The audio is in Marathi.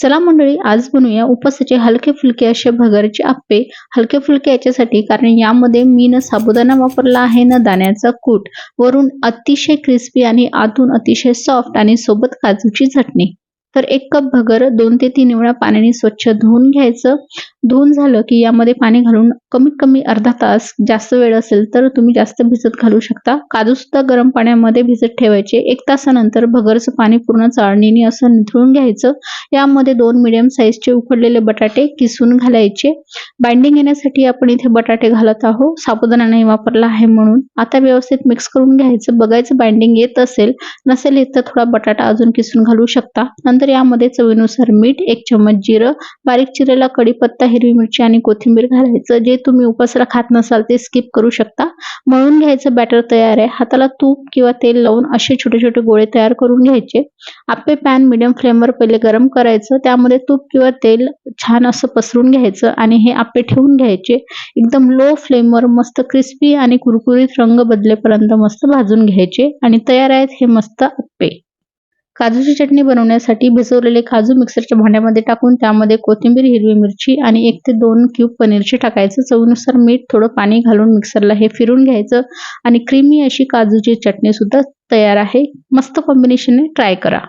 चला मंडळी आज बनवूया उपासाचे हलके फुलके असे भगरचे आप्पे. हलके फुलके याच्यासाठी कारण यामध्ये मी न साबुदाणा वापरला आहे न दाण्याचा कूट. वरून अतिशय क्रिस्पी आणि आतून अतिशय सॉफ्ट आणि सोबत काजूची चटणी. तर एक कप भगर दोन ते तीन वेळा पाण्याने स्वच्छ धुवून घ्यायचं. धुवून झालं की यामध्ये पाणी घालून कमीत कमी अर्धा तास जास्त वेळ असेल तर तुम्ही जास्त भिजत घालू शकता. काजू सुद्धा गरम पाण्यामध्ये भिजत ठेवायचे. एक तासानंतर भगरचं पाणी पूर्ण चाळणीने असं निथळून घ्यायचं. यामध्ये दोन मिडियम साईजचे उकडलेले बटाटे किसून घालायचे. बाइंडिंग येण्यासाठी आपण इथे बटाटे घालत आहोत. साबुदाणा नाही वापरला आहे म्हणून. आता व्यवस्थित मिक्स करून घ्यायचं. बघायचं बाइंडिंग येत असेल नसेल येत तर थोडा बटाटा अजून किसून घालू शकता. नंतर यामध्ये चवीनुसार मीठ एक चम्मच जिरं बारीक चिरेला कढीपत्ता हिरवी मिरची आणि कोथिंबीर घालायचं. जे तुम्ही उपासला खात नसाल ते स्किप करू शकता. मळून घ्यायचं बॅटर तयार आहे. हाताला तूप किंवा तेल लावून असे छोटे छोटे गोळे तयार करून घ्यायचे. आपले पॅन मिडियम फ्लेमवर पहिले गरम करायचं. त्यामध्ये तूप किंवा तेल छान असं पसरून घ्यायचं आणि हे आपे ठेवून घ्यायचे. एकदम लो फ्लेमवर मस्त क्रिस्पी आणि कुरकुरीत रंग बदलेपर्यंत मस्त भाजून घ्यायचे आणि तयार आहेत हे मस्त आप्पे काजूची चटणी बनवण्यासाठी भिजवलेले काजू मिक्सरच्या भांड्यामध्ये टाकून त्यामध्ये कोथिंबीर हिरवी मिरची आणि एक ते दोन क्यूब पनीरचे टाकायचं. चवीनुसार मीठ थोडं पाणी घालून मिक्सरला हे फिरून घ्यायचं आणि क्रीमी अशी काजूची चटणी सुद्धा तयार आहे. मस्त कॉम्बिनेशनने ट्राय करा.